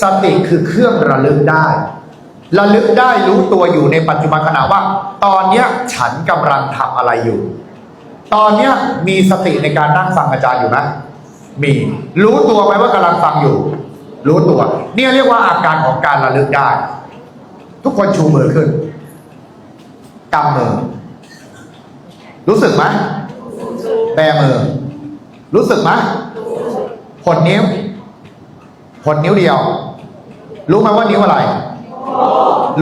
สติคือเครื่องระลึกได้ ระลึกได้รู้ตัวอยู่ในปัจจุบันขณะว่า ตอนเนี้ยฉันกำลังทำอะไรอยู่ ตอนเนี้ยมีสติในการนั่งฟังอาจารย์อยู่ไหมมี รู้ตัวไหมว่ากำลังฟังอยู่ รู้ตัว เนี่ยเรียกว่าอาการของการระลึกได้ ทุกคนชูมือขึ้นกำมือ รู้สึกไหมแบมือ รู้สึกไหมผลนิ้ว ผลนิ้วเดียว รู้ไหมว่านิ้วอะไร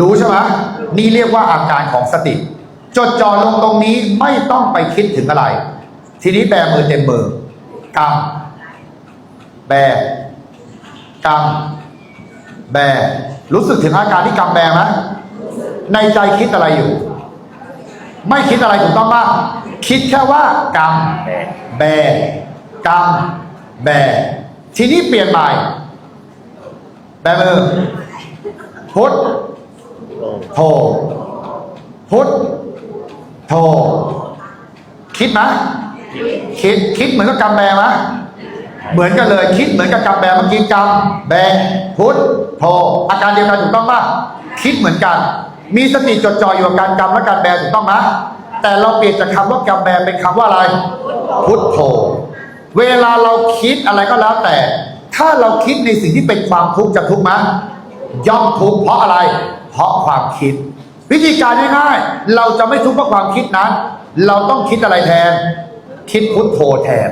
รู้ใช่ไหมนี่เรียกว่าอาการของสติ จดจ่อลงตรงนี้ไม่ต้องไปคิดถึงอะไร ทีนี้แบมือเต็มมือกำแบกำแบ รู้สึกถึงอาการที่กำแบไหมในใจคิดอะไรอยู่ ไม่คิดอะไรถูกต้องป่ะคิดแค่ว่ากำแบกำแบ ทีนี้เปลี่ยนใหม่ แบมือพุทธโทพุทธโทคิดไหมคิดคิดเหมือนกับกำแบไหมเหมือนกันเลยคิดเหมือนกับกำแบเมื่อกี้กำแบพุทธโทอาการเดียวกันถูกต้องปะคิดเหมือนกัน มีสติจดจ่ออยู่กับการกำและการแบถูกต้องไหมแต่เราเปลี่ยนจากคำว่ากำแบเป็นคำว่าอะไร พุทธโธเวลาเราคิดอะไรก็แล้วแต่ ถ้าเราคิดในสิ่งที่เป็นความทุกข์จะทุกข์ไหมย่อมทุกข์เพราะอะไร เพราะความคิด วิธีการง่ายๆเราจะไม่ทุกข์เพราะความคิดนั้น เราต้องคิดอะไรแทน คิดพุทโธแทน